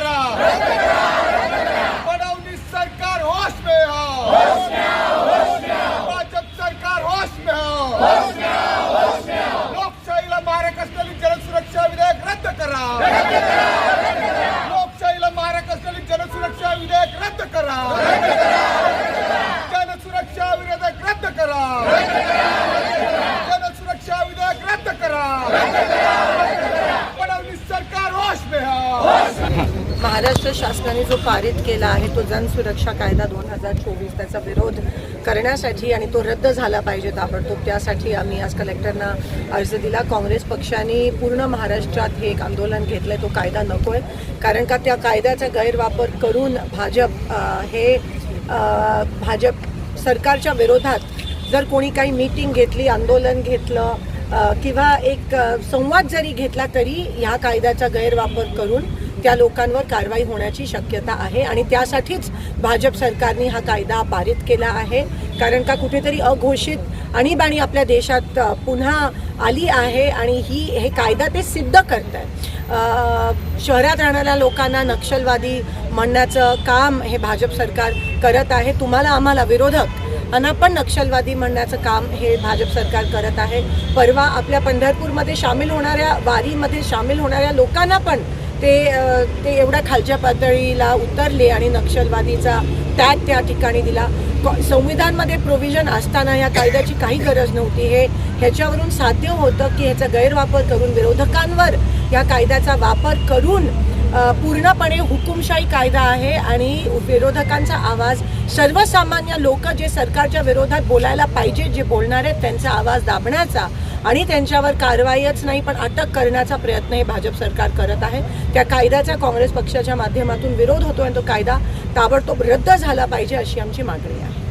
करा. बडवनी सरकार होश में हो. भाजप सरकार होश में हो. महाराष्ट्र शासनाने जो पारित केला आहे तो जन सुरक्षा कायदा दोन हजार चोवीस त्याचा विरोध करण्यासाठी आणि तो रद्द झाला पाहिजे ताबडतोब त्यासाठी आम्ही आज कलेक्टरना अर्ज दिला. काँग्रेस पक्षाने पूर्ण महाराष्ट्रात हे एक आंदोलन घेतलंय तो कायदा नकोय. कारण का त्या कायद्याचा गैरवापर करून भाजप हे भाजप सरकारच्या विरोधात जर कोणी काही मीटिंग घेतली आंदोलन घेतलं किंवा एक संवाद जरी घेतला तरी ह्या कायद्याचा गैरवापर करून त्या लोकांवर कारवाई होण्याची शक्यता आहे आणि त्यासाठीच भाजप सरकारने हा कायदा पारित केला आहे. कारण का कुठेतरी अघोषित आणीबाणी आपल्या देशात पुन्हा आली आहे आणि ही हे कायदा ते सिद्ध करत आहे. शहरात राहणाऱ्या लोकांना नक्षलवादी म्हणण्याचं काम हे भाजप सरकार करत आहे. तुम्हाला आम्हाला विरोधक अनापण पण नक्षलवादी म्हणण्याचं काम हे भाजप सरकार करत आहे. परवा आपल्या पंढरपूरमध्ये सामील होणाऱ्या वारीमध्ये सामील होणाऱ्या लोकांना पण ते ते एवढ्या खालच्या पातळीला उतरले आणि नक्षलवादीचा टॅग त्या ठिकाणी दिला. संविधानमध्ये प्रोव्हिजन असताना या कायद्याची काही गरज नव्हती. हे ह्याच्यावरून साध्य होतं की ह्याचा गैरवापर करून विरोधकांवर या कायद्याचा वापर करून पूर्णपणे हुकुमशाही कायदा आहे आणि विरोधकांचा आवाज सर्वसामान्य लोक जे सरकारच्या विरोधात बोलायला पाहिजे जे बोलणार आहेत त्यांचा आवाज दाबण्याचा आणि त्यांच्यावर कारवाईच नाही पण अटक करण्याचा प्रयत्न हे भाजप सरकार करत आहे. त्या कायद्याचा काँग्रेस पक्षाच्या माध्यमातून विरोध होतो आणि तो कायदा ताबडतोब रद्द झाला पाहिजे अशी आमची मागणी आहे.